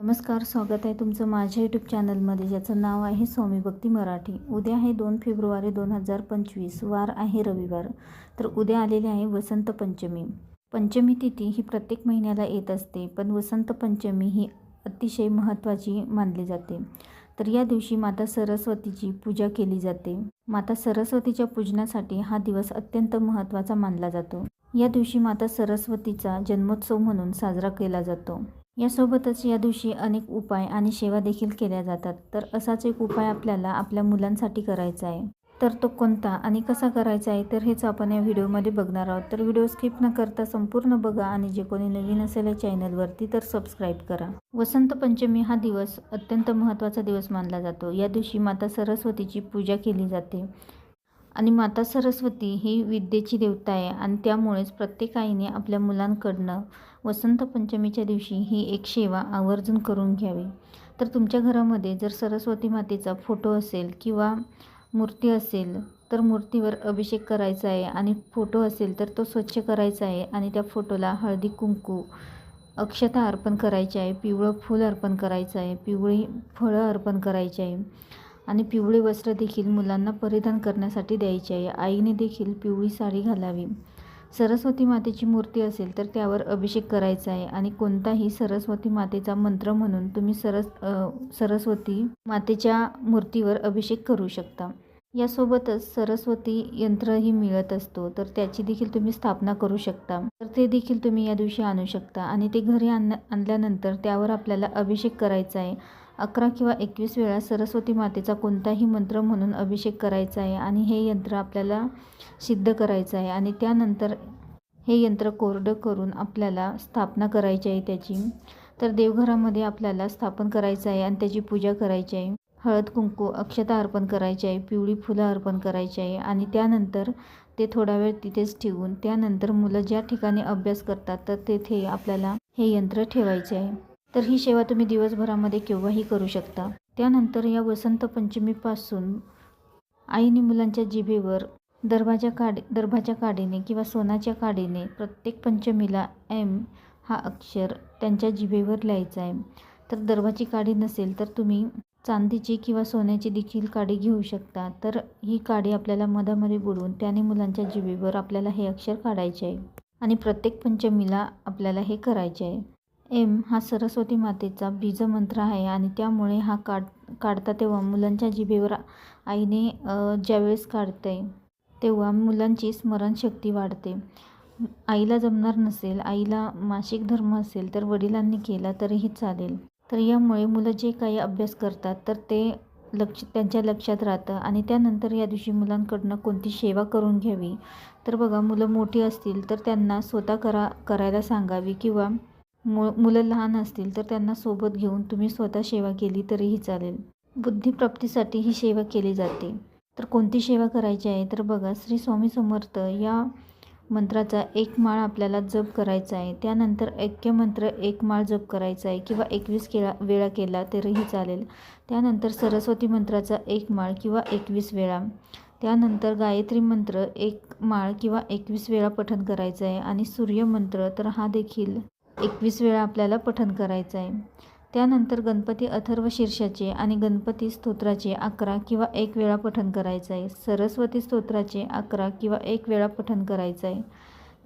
नमस्कार स्वागत आहे तुमचं माझ्या यूट्यूब चॅनलमध्ये ज्याचं नाव आहे स्वामी भक्ती मराठी. उद्या आहे दोन फेब्रुवारी दोन हजार पंचवीस वार आहे रविवार. तर उद्या आलेले आहे वसंत पंचमी. पंचमी तिथी ही प्रत्येक महिन्याला येत असते पण वसंत पंचमी ही अतिशय महत्त्वाची मानली जाते. तर या दिवशी माता सरस्वतीची पूजा केली जाते. माता सरस्वतीच्या पूजनासाठी हा दिवस अत्यंत महत्त्वाचा मानला जातो. या दिवशी माता सरस्वतीचा जन्मोत्सव म्हणून साजरा केला जातो. यासोबतच या दिवशी अनेक उपाय आणि सेवा देखील केल्या जातात. तर असाच एक उपाय आपल्याला आपल्या मुलांसाठी करायचा आहे. तर तो कोणता आणि कसा करायचा आहे तर हेच आपण या व्हिडिओमध्ये बघणार आहोत. तर व्हिडिओ स्किप न करता संपूर्ण बघा आणि जे कोणी नवीन असेल या चॅनलवरती तर सबस्क्राईब करा. वसंत पंचमी हा दिवस अत्यंत महत्त्वाचा दिवस मानला जातो. या दिवशी माता सरस्वतीची पूजा केली जाते. आणि माता सरस्वती ही विद्येची देवता आहे आणि त्यामुळेच प्रत्येक आईने आपल्या मुलांकडनं वसंत पंचमीच्या दिवशी ही एक सेवा आवर्जून करून घ्यावी. तर तुमच्या घरामध्ये जर सरस्वती मातेचा फोटो असेल किंवा मूर्ती असेल तर मूर्तीवर अभिषेक करायचा आहे आणि फोटो असेल तर तो स्वच्छ करायचा आहे आणि त्या फोटोला हळदी कुंकू अक्षता अर्पण करायची आहे पिवळं फूल अर्पण करायचं आहे पिवळी फळं अर्पण करायची आहे. आणि पिवळे वस्त्र देखील मुलांना परिधान करण्यासाठी द्यायचे आहे. आईने देखील पिवळी साडी घालावी. सरस्वती मातेची मूर्ती असेल तर त्यावर अभिषेक करायचा आहे. आणि कोणताही सरस्वती मातेचा मंत्र म्हणून तुम्ही सरस सरस्वती मातेच्या मूर्तीवर अभिषेक करू शकता. यासोबतच सरस्वती यंत्रही मिळत असतो तर त्याची देखील तुम्ही स्थापना करू शकता. तर ते देखील तुम्ही या दिवशी आणू शकता. आणि ते घरी आण आणल्यानंतर त्यावर आपल्याला अभिषेक करायचा आहे. अकरा किंवा एकवीस वेळा सरस्वती मातेचा कोणताही मंत्र म्हणून अभिषेक करायचा आहे आणि हे यंत्र आपल्याला सिद्ध करायचं आहे आणि त्यानंतर हे यंत्र कोरडं करून आपल्याला स्थापना करायची आहे त्याची. तर देवघरामध्ये आपल्याला स्थापन करायचं आहे आणि त्याची पूजा करायची आहे. हळद कुंकू अक्षता अर्पण करायची आहे पिवळी फुलं अर्पण करायची आहे आणि त्यानंतर ते थोडा वेळ तिथेच ठेवून त्यानंतर मुलं ज्या ठिकाणी अभ्यास करतात तर तेथे आपल्याला हे यंत्र ठेवायचे आहे. तर ही सेवा तुम्ही दिवसभरामध्ये केव्हाही करू शकता. त्यानंतर या वसंत पंचमीपासून आईने मुलांच्या जिभेवर दरवाजा काडी दरभाच्या काडीने किंवा सोनाच्या काडीने प्रत्येक पंचमीला एम हा अक्षर त्यांच्या जिभेवर लिहायचा आहे. तर दरवाची काडी नसेल तर तुम्ही चांदीची किंवा सोन्याची देखील काडी घेऊ शकता. तर ही काडी आपल्याला मधामध्ये बुडवून त्याने मुलांच्या जिभेवर आपल्याला हे अक्षर काढायचे आहे. आणि प्रत्येक पंचमीला आपल्याला हे करायचे आहे. एम हा सरस्वती मातेचा बीजमंत्र आहे आणि त्यामुळे हा काढ काढता तेव्हा मुलांच्या जिभेवर आईने ज्यावेळेस काढते तेव्हा मुलांची स्मरणशक्ती वाढते. आईला जमणार नसेल आईला मासिक धर्म असेल तर वडिलांनी केला तरीही चालेल. तर यामुळे मुलं जे काही अभ्यास करतात तर ते लक्ष त्यांच्या लक्षात राहतं आणि त्यानंतर या दिवशी मुलांकडनं कोणती सेवा करून घ्यावी? तर बघा मुलं मोठी असतील तर त्यांना स्वतः करा करायला सांगावी किंवा मु मुलं लहान असतील तर त्यांना सोबत घेऊन तुम्ही स्वतः सेवा केली तरीही चालेल. बुद्धिप्राप्तीसाठी ही सेवा केली जाते. तर कोणती सेवा करायची आहे? तर बघा श्री स्वामी समर्थ या मंत्राचा एक माळ आपल्याला जप करायचा आहे. त्यानंतर ऐक्यमंत्र एक माळ जप करायचा आहे किंवा एकवीस केळा वेळा केला तरीही चालेल. त्यानंतर सरस्वती मंत्राचा एक माळ किंवा एकवीस वेळा. त्यानंतर गायत्री मंत्र एक माळ किंवा एकवीस वेळा पठण करायचं आहे. आणि सूर्यमंत्र तर हा देखील एकवीस वेळा आपल्याला पठण करायचं आहे त्यानंतर गणपती अथर्व शीर्षाचे आणि गणपती स्तोत्राचे अकरा किंवा एक वेळा पठण करायचं आहे सरस्वती स्तोत्राचे अकरा किंवा एक वेळा पठण करायचं आहे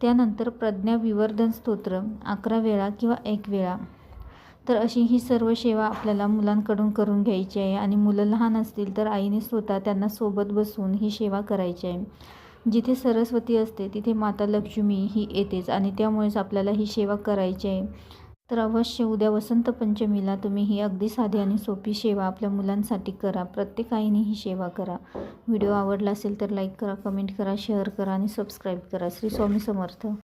त्यानंतर प्रज्ञा विवर्धन स्तोत्र अकरा वेळा किंवा एक वेळा. तर अशी ही सर्व सेवा आपल्याला मुलांकडून करून घ्यायची आहे आणि मुलं लहान असतील तर आईने स्वतः त्यांना सोबत बसून ही सेवा करायची आहे. जिथे सरस्वती असते तिथे माता लक्ष्मी ही येतेच आणि त्यामुळेच आपल्याला ही सेवा करायची आहे. तर अवश्य उद्या वसंत पंचमीला तुम्ही ही अगदी साधी आणि सोपी सेवा आपल्या मुलांसाठी करा. प्रत्येक आईने ही सेवा करा. व्हिडिओ आवडला असेल तर लाईक करा कमेंट करा शेअर करा आणि सबस्क्राईब करा. श्री स्वामी समर्थ.